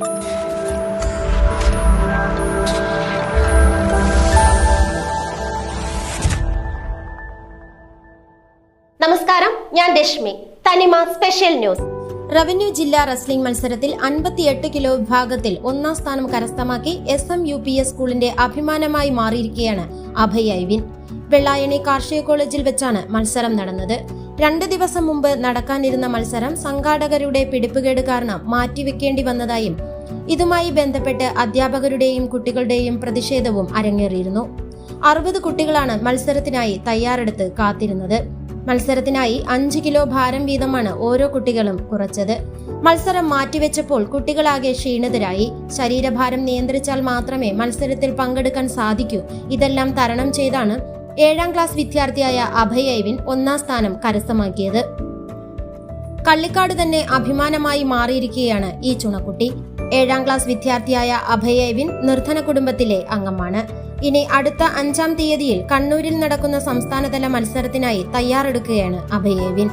നമസ്കാരം ഞാൻ Reshmi. Thanima special news. Revenue ജില്ലാ റെസ്ലിംഗ് മത്സരത്തിൽ അൻപത്തിയെട്ട് കിലോ വിഭാഗത്തിൽ ഒന്നാം സ്ഥാനം കരസ്ഥമാക്കി S M U P S സ്കൂളിന്റെ അഭിമാനമായി മാറിയിരിക്കുകയാണ് അഭയ് ഐവിൻ. വെള്ളായണി കാർഷിക കോളേജിൽ വെച്ചാണ് മത്സരം നടന്നത്. രണ്ട് ദിവസം മുമ്പ് നടക്കാനിരുന്ന മത്സരം സംഘാടകരുടെ പിടിപ്പുകേട് കാരണം മാറ്റിവെക്കേണ്ടി വന്നതായും ഇതുമായി ബന്ധപ്പെട്ട് അധ്യാപകരുടെയും കുട്ടികളുടെയും പ്രതിഷേധവും അരങ്ങേറിയിരുന്നു. അറുപത് കുട്ടികളാണ് മത്സരത്തിനായി തയ്യാറെടുത്ത് കാത്തിരുന്നത്. മത്സരത്തിനായി അഞ്ച് കിലോ ഭാരം വീതമാണ് ഓരോ കുട്ടികളും കുറച്ചത്. മത്സരം മാറ്റിവെച്ചപ്പോൾ കുട്ടികളാകെ ക്ഷീണിതരായി. ശരീരഭാരം നിയന്ത്രിച്ചാൽ മാത്രമേ മത്സരത്തിൽ പങ്കെടുക്കാൻ സാധിക്കൂ. ഇതെല്ലാം തരണം ചെയ്താണ് ഏഴാം ക്ലാസ് വിദ്യാർത്ഥിയായ അഭയ് ഐവിൻ ഒന്നാം സ്ഥാനം കരസ്ഥമാക്കിയത്. കള്ളിക്കാട് തന്നെ അഭിമാനമായി മാറിയിരിക്കുകയാണ് ഈ ചുണക്കുട്ടി. ഏഴാം ക്ലാസ് വിദ്യാർത്ഥിയായ അഭയവിൻ നിർധന കുടുംബത്തിലെ അംഗമാണ്. ഇനി അടുത്ത അഞ്ചാം തീയതിയിൽ കണ്ണൂരിൽ നടക്കുന്ന സംസ്ഥാനതല മത്സരത്തിനായി തയ്യാറെടുക്കുകയാണ് അഭയവിൻ